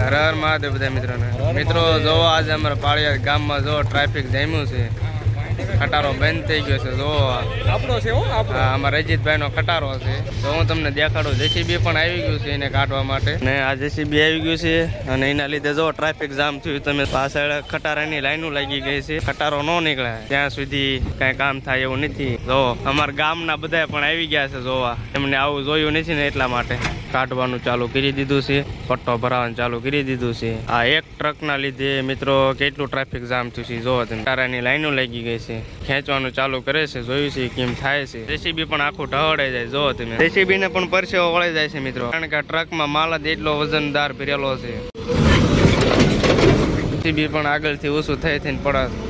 હર હર મહાદેવ બધા મિત્રોને. મિત્રો જો આજે અમારા પાળિયા ગામમાં જો ટ્રાફિક જામ્યું છે ખટારો બંધ થઈ ગયો છે જો. આપણો છે હા અમારા રજીતભાઈ નો ખટારો છે. તો હું તમને દેખાડું જેસીબી પણ આવી ગયું છે એને કાઢવા માટે. ને આ જેસીબી આવી ગયું છે અને એના લીધે જો ટ્રાફિક જામ થયું તમે પાછળ ખટારાની લાઈનો લાગી ગઈ છે. ખટારો ન નીકળે ત્યાં સુધી કઈ કામ થાય એવું નથી. જો અમારા ગામના બધા પણ આવી ગયા છે જોવા. એમને આવું જોયું નથી ને એટલા માટે. કાઢવાનું ચાલુ કરી દીધું છે. પટ્ટો ભરાવાનું ચાલુ કરી દીધું છે. આ એક ટ્રકના લીધે મિત્રો કેટલું ટ્રાફિક જામ થયું છે, જોવો તમે. તારાની લાઈનો લાગી ગઈ છે. ખેંચવાનું ચાલુ કરે છે, જોયું છે કેમ થાય છે. જેસીબી પણ આખું ઢવડાઈ જાય, જોવો તમે. જેસીબી ને પણ પરસેવો વળી જાય છે મિત્રો. કારણ કે આ ટ્રકમાં માલ જ એટલો વજનદાર ભરેલો છે. જેસીબી પણ આગળથી ઓછું થઈ થઈને પડે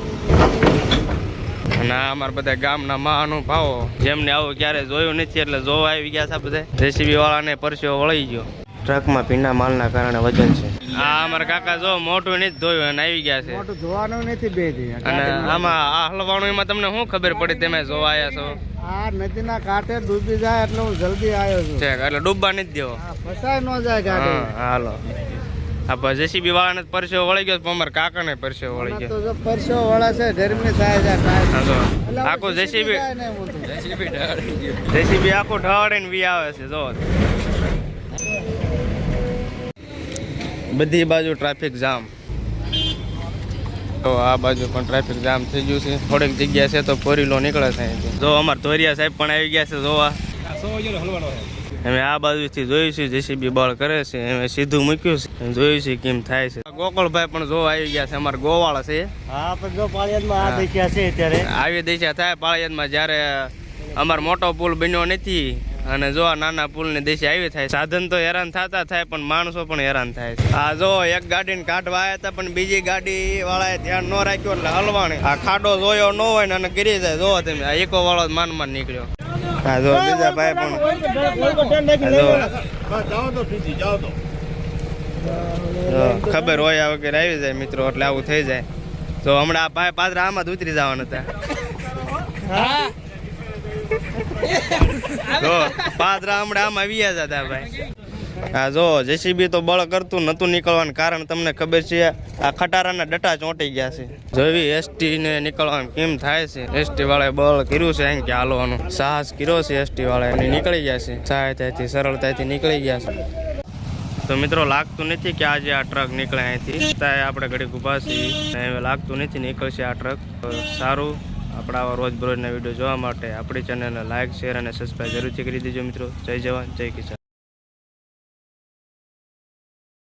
અને અમારા બધા ગામના મહાનુભાવો. જેમને આવું ક્યારે જોયું નથી એટલે જોવા આવી ગયા છે બધા. જેસીબી વાળાને પરસ્યો વળી ગયો. ટ્રકમાં ભીના માલના કારણે વજન છે. આ અમારા કાકા જો મોટું નથી ધોયું અને આવી ગયા છે. મોટું જોવાનું નથી બે દી. અને આમાં આ હલવાનું એમાં તમને શું ખબર પડી તમે જોવા આવ્યા છો? આ નદીના કાંઠે ડૂબી જાય એટલે હું જલ્દી આવ્યો છું. છે એટલે ડૂબવા નથી દેવો. ફસાય ન જાય કાંઠે હાલો. આ જેસીબી વાળાને જ પરસેવો વળી ગયો પણ અમારા કાકાને પરસેવો વળી ગયો તો જો પરસો છે ગરમી થાય છે કાંઈ. હા જો એટલે હું આખું જેસીબી. જેસીબી આખું ઢવાડીને વી આવે છે જો. બધી બાજુ ટ્રાફિક જામ તો આ બાજુ પણ ટ્રાફિક જામ થઈ ગયું છે. થોડીક જગ્યા છે તો ફોરીલો નીકળે છે. જો અમાર ધોરિયા સાહેબ પણ આવી ગયા છે જોવા. અમે આ બાજુથી જોયું છે જેસીબી બળ કરે છે અમે સીધું મૂક્યું છે જોયું છે કેમ થાય છે. ગોકળભાઈ પણ જોવા આવી ગયા છે અમારા ગોવાળા છે. હા પણ જો પાળિયાદમાં આ દેખ્યા છે અત્યારે. આવી દિશા થાય પાળિયાદમાં જ્યારે અમારો મોટો પુલ બન્યો નથી અને જો આ નાના પુલની દિશા આવી થાય સાધન તો હેરાન થતા થાય પણ માણસો પણ હેરાન થાય છે. આ જો એક ગાડીને કાઢવા આવ્યા હતા પણ બીજી ગાડી વાળાએ ધ્યાન ન રાખ્યું એટલે હલવાણી. આ ખાડો જોયો ન હોય ને અને ગીરી જાય. જોવો તમે આ એકો વાળો માન માન નીકળ્યો. હા જો બીજા ભાઈ પણ ખબર હોય આ વગેરે આવી જાય મિત્રો એટલે આવું થઈ જાય. તો હમણાં આ ભાઈ પાત્ર આમાં જ ઉતરી જવાના હતા. તો પાદરા હમણાં આમાં આવી જ હતા ભાઈ. હા જો, જેસીબી તો બળ કરતું નતું નીકળવાનું કારણ તમને ખબર છે, આ ખટારાના ડટા ચોંટી ગયા છે. જોવી એસટી ને નીકળવાનું કેમ થાય છે? એસટી વાળાએ બળ કર્યું છે અહીં કે હાલવાનું. સાહસ કર્યો છે એસટી વાળાએ નીકળી ગયા છે. સહાયતાથી, સરળતાથી નીકળી ગયા છે. તો મિત્રો, લાગતું નથી કે આજે આ ટ્રક નીકળે અહીંથી. ત્યાં આપણે ઘડીક ઊભા છીએ. લાગતું નથી નીકળશે આ ટ્રક. સારું. આપણા આવા રોજબરોજના વીડિયો જોવા માટે આપણી ચેનલને લાઇક શેર અને સબસ્ક્રાઈબ જરૂરથી કરી દેજો મિત્રો. જય જવાન, જય કિસાન.